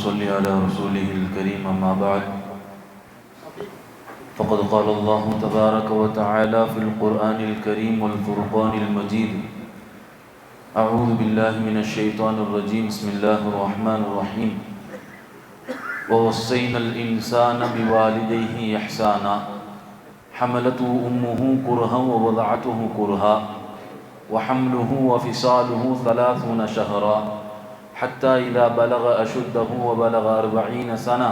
صل على رسوله الكريم أما بعد. فقد قال الله تبارك وتعالى في القرآن الكريم والفرقان المجيد أعوذ بالله من الشيطان الرجيم بسم الله الرحمن الرحيم. ووصينا الإنسان بوالديه إحسانا. حملته أمه كرها ووضعته كرها. وحمله وفصاله ثلاثون شهرا. حتى إذا بلغ أشده وبلغ أربعين سنة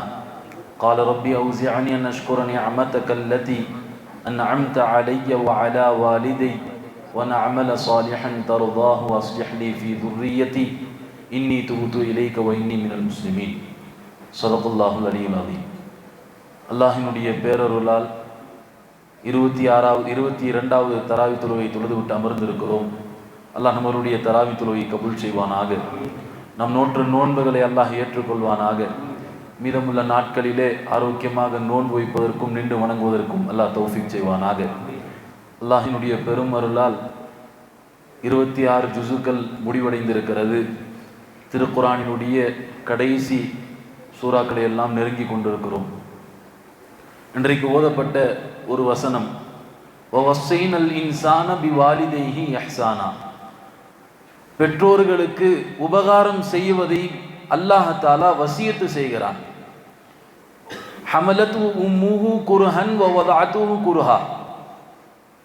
قال ربي أوزعني أن أشكر نعمتك التي أنعمت علي وعلى والدي ونعمل صالحا ترضاه وأصلح لي في ذريتي إني تبت إليك وإني من المسلمين صدق الله العلي العظيم அல்லாஹினுடைய பேரருளால் இருபத்தி ஆறாவது இருபத்தி இரண்டாவது தராவி தொழுவை தொழுதுவிட்டு அமர்ந்திருக்கிறோம் அல்லாஹ் நம்மளுடைய தராவி தொழுவை கபூல் செய்வானாக நம் நோற்று நோன்புகளை அல்லாஹ் ஏற்றுக்கொள்வானாக. மீதமுள்ள நாட்களிலே ஆரோக்கியமாக நோன்பு வைப்பதற்கும் நின்று வணங்குவதற்கும் அல்லாஹ் தௌஃபிக் செய்வானாக. அல்லாஹினுடைய பெரும் அருளால் இருபத்தி ஆறு ஜுசுக்கள் முடிவடைந்திருக்கிறது. திருக்குறானினுடைய கடைசி சூறாக்களை எல்லாம் நெருங்கி கொண்டிருக்கிறோம். இன்றைக்கு ஓதப்பட்ட ஒரு வசனம் வசைனல் இன்சான பிவாலிதைஹி யஹ்சானா. பெற்றோர்களுக்கு உபகாரம் செய்வதை அல்லாஹாலா வசியத்து செய்கிறான். ஹமலத்து உம்முஹு குருஹன் வவதாத்துஹு குருஹா.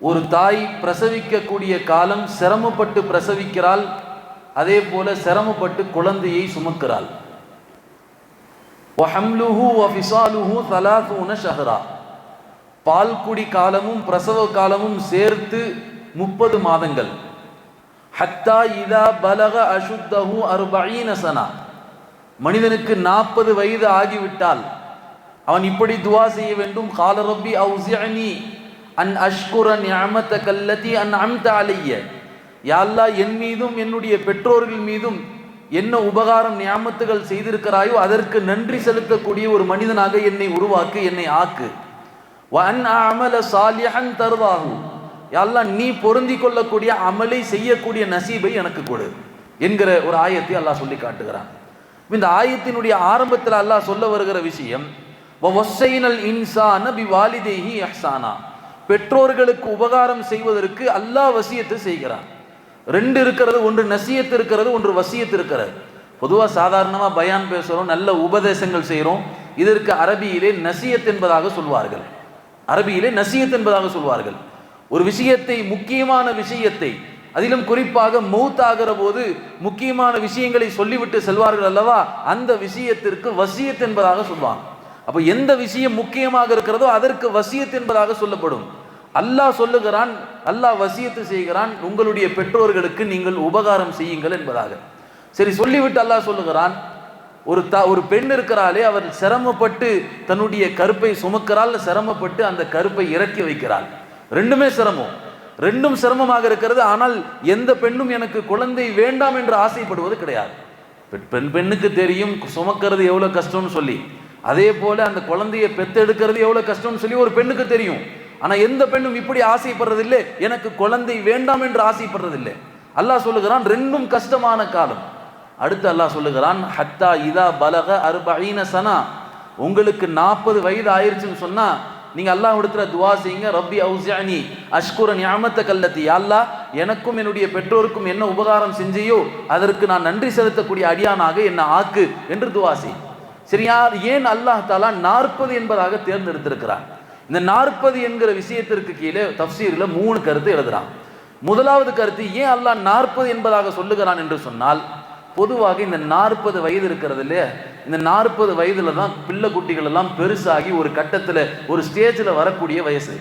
ஒரு தாய் பிரசவிக்கக்கூடிய காலம் சிரமப்பட்டு பிரசவிக்கிறாள் அதே போல சிரமப்பட்டு குழந்தையை சுமக்கிறாள். வஹம்லுஹு வஃபிசாலுஹு தலாத்தூன ஷஹரா. பால்குடி காலமும் பிரசவ காலமும் சேர்த்து முப்பது மாதங்கள். ஹத்தா இதா பலக அசுத்தஹு அர்பஈன சனா. மனிதனுக்கு நாற்பது வயது ஆகிவிட்டால் அவன் இப்படி துவா செய்ய வேண்டும். கால ரப்பி அவுசியனி அன் அஷ்குர நியமத்த கல்லதி அன் அம்த அலைய. யாழ்லா என் மீதும் என்னுடைய பெற்றோர்கள் மீதும் என்ன உபகாரம் நியாமத்துகள் செய்திருக்கிறாயோ அதற்கு நன்றி செலுத்தக்கூடிய ஒரு மனிதனாக என்னை உருவாக்கு என்னை ஆக்கு. வன் அமல சாலியன் தருவாகும் எல்லாம் நீ பொருந்தி கொள்ளக்கூடிய அமலை செய்யக்கூடிய நசீபை எனக்கு கொடு என்கிற ஒரு ஆயத்தை அல்லாஹ் சொல்லி காட்டுகிறான். இந்த ஆயத்தினுடைய ஆரம்பத்தில் அல்லாஹ் சொல்ல வருகிற விஷயம் ஒசைனல் இன்சான பி வாலிதேஹி அஹ்சானா. பெற்றோர்களுக்கு உபகாரம் செய்வதற்கு அல்லாஹ் வசியத்தை செய்கிறான். ரெண்டு இருக்கிறது ஒன்று நசியத்து இருக்கிறது ஒன்று வசியத்து இருக்கிறது. பொதுவாக சாதாரணமாக பயான் பேசுகிறோம் நல்ல உபதேசங்கள் செய்கிறோம் இதற்கு அரபியிலே நசியத் என்பதாக சொல்வார்கள். அரபியிலே நசியத் என்பதாக சொல்வார்கள். ஒரு விஷயத்தை முக்கியமான விஷயத்தை அதிலும் குறிப்பாக மௌத்தாகிற போது முக்கியமான விஷயங்களை சொல்லிவிட்டு செல்வார்கள் அல்லவா? அந்த விஷயத்திற்கு வசியத் என்பதாக சொல்வாங்க. அப்போ எந்த விஷயம் முக்கியமாக இருக்கிறதோ அதற்கு வசியத் என்பதாக சொல்லப்படும். அல்லாஹ் சொல்லுகிறான் அல்லாஹ் வசியத்து செய்கிறான் உங்களுடைய பெற்றோர்களுக்கு நீங்கள் உபகாரம் செய்யுங்கள் என்பதாக. சரி சொல்லிவிட்டு அல்லாஹ் சொல்லுகிறான் ஒரு த ஒரு பெண் இருக்கிறாளே அவர் சிரமப்பட்டு தன்னுடைய கருப்பை சுமக்கிறாள் சிரமப்பட்டு அந்த கருப்பை இறக்கி வைக்கிறாள். ரெண்டுமே சிரமம். ரெண்டும் சிரமமாக இருக்கிறது ஆனால் எந்த பெண்ணும் எனக்கு குழந்தை வேண்டாம் என்று ஆசைப்படுவது கிடையாது. பெண் பெண்ணுக்கு தெரியும் சுமக்கிறது எவ்வளோ கஷ்டம்னு சொல்லி. அதே போல அந்த குழந்தையை பெத்தெடுக்கிறது எவ்வளோ கஷ்டம்னு சொல்லி ஒரு பெண்ணுக்கு தெரியும். ஆனால் எந்த பெண்ணும் இப்படி ஆசைப்படுறதில்லை? எனக்கு குழந்தை வேண்டாம் என்று ஆசைப்படுறதில்லை. அல்லாஹ் சொல்லுகிறான் ரெண்டும் கஷ்டமான காலம். அடுத்து அல்லாஹ் சொல்லுகிறான் ஹத்தா இதா பலக அருபீன சனா. உங்களுக்கு நாற்பது வயது ஆயிடுச்சுன்னு சொன்னா நீங்கள் அல்லாஹ் இடத்துல துவா செய்யுங்க. ரப்பி அவுசியானி அஷ்குர ஞாமத்த கல்லத்தி அல்லா எனக்கும் என்னுடைய பெற்றோருக்கும் என்ன உபகாரம் செஞ்சையோ அதற்கு நான் நன்றி செலுத்தக்கூடிய அடியானாக என்ன ஆக்கு என்று துவா செய். சரியா? ஏன் அல்லாஹ் தாலா நாற்பது என்பதாக தேர்ந்தெடுத்திருக்கிறார். இந்த நாற்பது என்கிற விஷயத்திற்கு கீழே தப்சீரில் மூணு கருத்து எழுதுறான். முதலாவது கருத்து ஏன் அல்லாஹ் நாற்பது என்பதாக சொல்லுகிறான் என்று சொன்னால் பொதுவாக இந்த நாற்பது வயது இருக்கிறது இல்லையா? இந்த நாற்பது வயதுல தான் பிள்ளை குட்டிகள் எல்லாம் பெருசாகி ஒரு கட்டத்தில் ஒரு ஸ்டேஜில் வரக்கூடிய வயசு.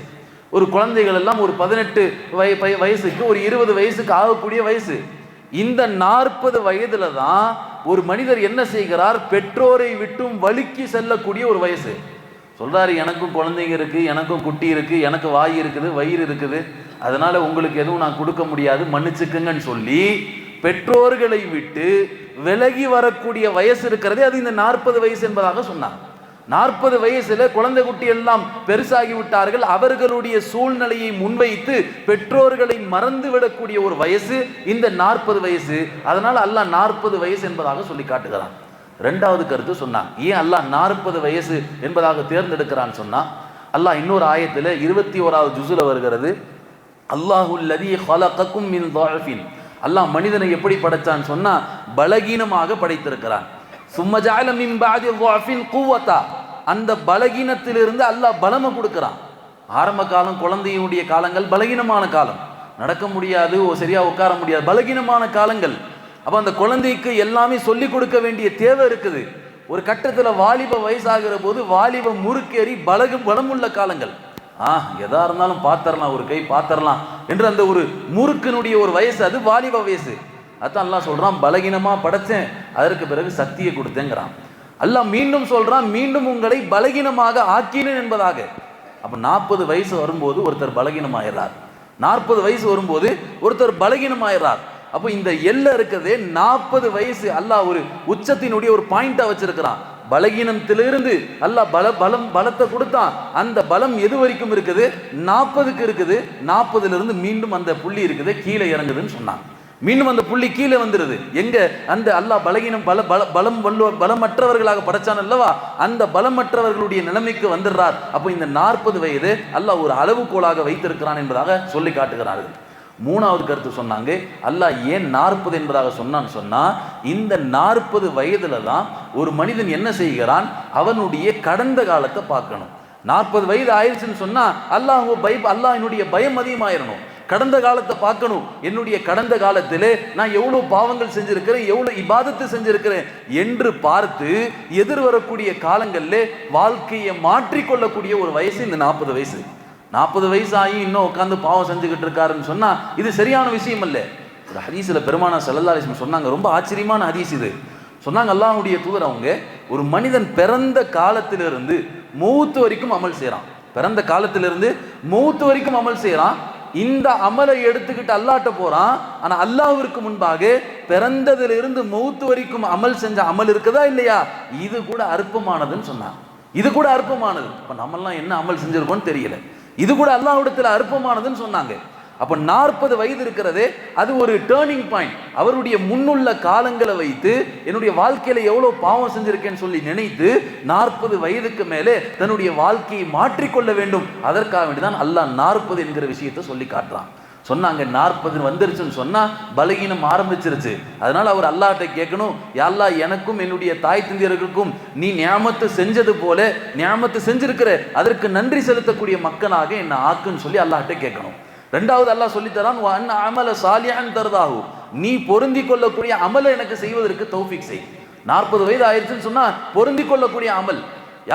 ஒரு குழந்தைகள் எல்லாம் ஒரு பதினெட்டு வய வயசுக்கு ஒரு இருபது வயசுக்கு ஆகக்கூடிய வயசு. இந்த நாற்பது வயதுல தான் ஒரு மனிதர் என்ன செய்கிறார்? பெற்றோரை விட்டும் வலுக்கி செல்லக்கூடிய ஒரு வயசு. சொல்றாரு எனக்கும் குழந்தைங்க இருக்கு எனக்கும் குட்டி இருக்கு எனக்கு வாய் இருக்குது வயிறு இருக்குது. அதனால உங்களுக்கு எதுவும் நான் கொடுக்க முடியாது மன்னிச்சுக்குங்கன்னு சொல்லி பெற்றோர்களை விட்டு விலகி வரக்கூடிய வயசு இருக்கிறதே அது இந்த நாற்பது வயசு என்பதாக சொன்னார். நாற்பது வயசுல குழந்தை குட்டி எல்லாம் பெருசாகி விட்டார்கள். அவர்களுடைய சூழ்நிலையை முன்வைத்து பெற்றோர்களை மறந்து விடக்கூடிய ஒரு வயசு இந்த நாற்பது வயசு. அதனால் அல்லாஹ் நாற்பது வயசு என்பதாக சொல்லி காட்டுகிறான். ரெண்டாவது கருத்து சொன்னான். ஏன் அல்லாஹ் நாற்பது வயசு என்பதாக தேர்ந்தெடுக்கிறான்னு சொன்னா அல்லாஹ் இன்னொரு ஆயத்தில் இருபத்தி ஓராவது ஜுசுல வருகிறது. அல்லாஹுல்லதி ஹலகக்கும் மின் தாஃபின். அல்லாஹ் மனிதனை எப்படி படைச்சான்னு சொன்னா பலகீனமாக படைத்திருக்கிறான். சும்மஜால கூவத்தா பாதி அந்த பலகீனத்திலிருந்து அல்லாஹ் பலமை கொடுக்கிறான். ஆரம்ப காலம் குழந்தையினுடைய காலங்கள் பலகீனமான காலம். நடக்க முடியாது ஓ சரியா உட்கார முடியாது. பலகீனமான காலங்கள். அப்ப அந்த குழந்தைக்கு எல்லாமே சொல்லி கொடுக்க வேண்டிய தேவை இருக்குது. ஒரு கட்டத்தில் வாலிப வயசாகிற போது வாலிப முறுக்கேறி பலகு பலமுள்ள காலங்கள். ஆ எதா இருந்தாலும் பாத்திரலாம் ஒரு கை பாத்திரலாம் என்று அந்த ஒரு முறுக்கனுடைய ஒரு வயசு அது வாலிப வயசு. அதான் எல்லாம் சொல்றான் பலகீனமா படைச்சேன் அதற்கு பிறகு சக்தியை கொடுத்தேங்கிறான். அல்லாஹ் மீண்டும் சொல்றான் மீண்டும் உங்களை பலகீனமாக ஆக்கினேன் என்பதாக. அப்ப நாற்பது வயசு வரும்போது ஒருத்தர் பலகீனமாயிடுறார் நாற்பது வயசு வரும்போது ஒருத்தர் பலகீனமாயிடுறார் அப்போ இந்த எல்லை இருக்கிறதே நாற்பது வயசு அல்லாஹ் ஒரு உச்சத்தினுடைய ஒரு பாயிண்டா வச்சிருக்கிறான். பலகீனத்திலிருந்து அல்லாஹ் பல பலம் பலத்தை கொடுத்தான். அந்த பலம் எது வரைக்கும் இருக்குது? நாற்பதுக்கு இருக்குது. நாற்பதுலேருந்து மீண்டும் அந்த புள்ளி இருக்குது. கீழே இறங்குதுன்னு சொன்னான் மீண்டும் அந்த புள்ளி கீழே வந்துடுது எங்க? அந்த அல்லாஹ் பலகீனம் பல பல பலம் வல்லோ பலமற்றவர்களாக படைச்சான் அல்லவா? அந்த பலமற்றவர்களுடைய நிலைமைக்கு வந்துடுறார். அப்போ இந்த நாற்பது வயது அல்லாஹ் ஒரு அளவுகோலாக வைத்திருக்கிறான் என்பதாக சொல்லி காட்டுகிறார்கள். மூணாவது கருத்து சொன்னாங்க அல்லாஹ் ஏன் நாற்பது என்பதாக சொன்னான்னு சொன்னால் இந்த நாற்பது வயதுல தான் ஒரு மனிதன் என்ன செய்கிறான்? அவனுடைய கடந்த காலத்தை பார்க்கணும். நாற்பது வயது ஆயிடுச்சுன்னு சொன்னால் அல்லாஹ் பய அல்லாஹ் என்னுடைய பயம் அதிகமாயிரணும். கடந்த காலத்தை பார்க்கணும். என்னுடைய கடந்த காலத்தில் நான் எவ்வளோ பாவங்கள் செஞ்சுருக்கிறேன் எவ்வளோ இபாதத்தை செஞ்சுருக்கிறேன் என்று பார்த்து எதிர் வரக்கூடிய காலங்களில் வாழ்க்கையை மாற்றிக்கொள்ளக்கூடிய ஒரு வயசு இந்த நாற்பது வயசு. நாற்பது வயசு ஆகி இன்னும் உட்காந்து பாவம் செஞ்சுக்கிட்டு இருக்காருன்னு சொன்னால் இது சரியான விஷயம் இல்லை ஒரு ஹதீஸில் பெருமானா சல்லல்லா அலிஸ்லம் சொன்னாங்க. ரொம்ப ஆச்சரியமான ஹதீஸ் இது. சொன்னாங்க அல்லாஹ்வுடைய தூதர் அவங்க ஒரு மனிதன் பிறந்த காலத்திலிருந்து மூத்து வரைக்கும் அமல் செய்கிறான் பிறந்த காலத்திலிருந்து மூத்து வரைக்கும் அமல் செய்கிறான் இந்த அமலை எடுத்துக்கிட்டு அல்லாட்ட போகிறான் ஆனால் அல்லாஹிற்கு முன்பாக பிறந்ததிலிருந்து மூத்து வரைக்கும் அமல் செஞ்ச அமல் இருக்குதா இல்லையா? இது கூட அற்பமானதுன்னு சொன்னான் இது கூட அற்பமானது இப்போ நம்மெல்லாம் என்ன அமல் செஞ்சுருக்கோன்னு தெரியல. இது கூட அல்லாஹ்விடத்துல அற்பமானதுன்னு சொன்னாங்க. அப்போ நாற்பது வயது இருக்கிறதே அது ஒரு டேர்னிங் பாயிண்ட் அவருடைய முன்னுள்ள காலங்களை வைத்து என்னுடைய வாழ்க்கையில் எவ்வளவு பாவம் செஞ்சுருக்கேன்னு சொல்லி நினைத்து நாற்பது வயதுக்கு மேலே தன்னுடைய வாழ்க்கையை மாற்றிக்கொள்ள வேண்டும். அதற்காக வேண்டிதான் அல்லாஹ் நாற்பது என்கிற விஷயத்தை சொல்லி காட்டுறான். சொன்னாங்க நாற்பது வந்துருச்சுன்னு சொன்னால் பலகீனம் ஆரம்பிச்சிருச்சு. அதனால் அவர் அல்லாட்ட கேட்கணும் எல்லா எனக்கும் என்னுடைய தாய் தந்தையர்களுக்கும் நீ ஞாபத்து செஞ்சது போல ஞாபகத்தை செஞ்சிருக்கிற அதற்கு நன்றி செலுத்தக்கூடிய மக்களாக என்னை ஆக்குன்னு சொல்லி அல்லாஹ்ட்ட கேட்கணும். ரெண்டாவது அல்லாஹ் சொல்லித்தரான் அன் அமல சாலியான் தருதாகும் நீ பொருந்தி கொள்ளக்கூடிய அமலை எனக்கு செய்வதற்கு தௌஃபிக் செய். நாற்பது வயது ஆயிடுச்சுன்னு சொன்னால் பொருந்தி கொள்ளக்கூடிய அமல்.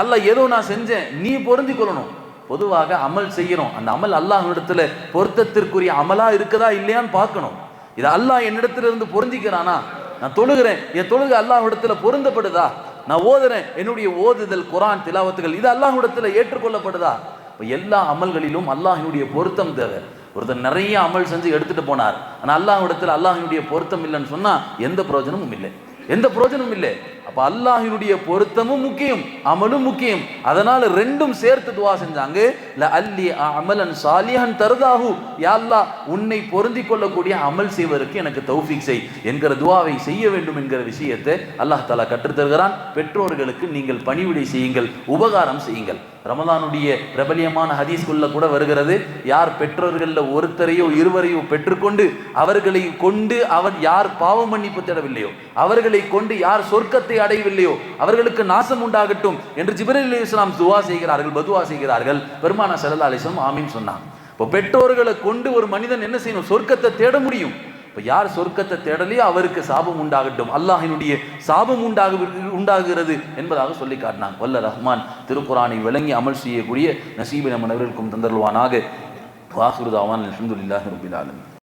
எல்லாம் ஏதோ நான் செஞ்சேன் நீ பொருந்தி கொள்ளணும். பொதுவாக அமல் செய்யணும். அந்த அமல் அல்லாஹ்விடத்துல பொருத்தத்திற்குரிய அமலா இருக்குதா இல்லையான்னு பார்க்கணும். இது அல்லாஹ் என்னிடத்துல இருந்து பொருந்திக்கிறானா நான் தொழுகிறேன். என் தொழுகை அல்லாஹ்விடத்துல பொருந்தப்படுதா? நான் ஓதுறேன். என்னுடைய ஓதுதல் குரான் திலாவத்துகள் இது அல்லாஹ்விடத்துல ஏற்றுக்கொள்ளப்படுதா? இப்போ எல்லா அமல்களிலும் அல்லாஹினுடைய பொருத்தம் தேவை. ஒருத்தர் நிறைய அமல் செஞ்சு எடுத்துட்டு போனார். ஆனால் அல்லாஹ் இடத்துல அல்லாஹினுடைய பொருத்தம் இல்லைன்னு சொன்னால் எந்த பிரயோஜனமும் இல்லை. எந்த பிரயோஜனமும் இல்லை. அப்போ அல்லாஹினுடைய பொருத்தமும் முக்கியம் அமலும் முக்கியம். அதனால ரெண்டும் சேர்த்து துவா செஞ்சாங்க. ல அல்லி அமலன் சாலியன் தருதாகு யா அல்லாஹ் உன்னை பொருந்தி கொள்ளக்கூடிய அமல் செய்வதற்கு எனக்கு தௌஃபீக் செய் என்கிற துவாவை செய்ய வேண்டும் என்கிற விஷயத்தை அல்லாஹ் தாலா கற்றுத்தருகிறான் பெற்றோர்களுக்கு நீங்கள் பணிவிடை செய்யுங்கள் உபகாரம் செய்யுங்கள். ரமதானுடைய பிரபலியமான ஹதீஸ்குள்ள கூட வருகிறது. யார் பெற்றோர்களில் ஒருத்தரையோ இருவரையோ பெற்றுக்கொண்டு அவர்களை கொண்டு அவர் யார் பாவ மன்னிப்பு தேடவில்லையோ அவர்களை கொண்டு யார் சொர்க்கத்தை வெற்றி அடையவில்லையோ? அவர்களுக்கு நாசம் உண்டாகட்டும் என்று ஜிப்ரீல் அலி இஸ்லாம் துவா செய்கிறார்கள் பதுவா செய்கிறார்கள். பெருமானா சல்லா அலிஸ்லாம் ஆமீன் சொன்னாங்க. இப்போ பெற்றோர்களை கொண்டு ஒரு மனிதன் என்ன செய்யணும்? சொர்க்கத்தை தேட முடியும். இப்போ யார் சொர்க்கத்தை தேடலையோ அவருக்கு சாபம் உண்டாகட்டும். அல்லாஹினுடைய சாபம் உண்டாக உண்டாகிறது என்பதாக சொல்லி காட்டினாங்க. வல்ல ரஹ்மான் திருக்குறானை விளங்கி அமல் செய்யக்கூடிய நசீபி நம்ம நபர்களுக்கும் தந்தருவானாக வாசுருதாவான் அலமதுல்லாஹ் ரபில் ஆலமீன்.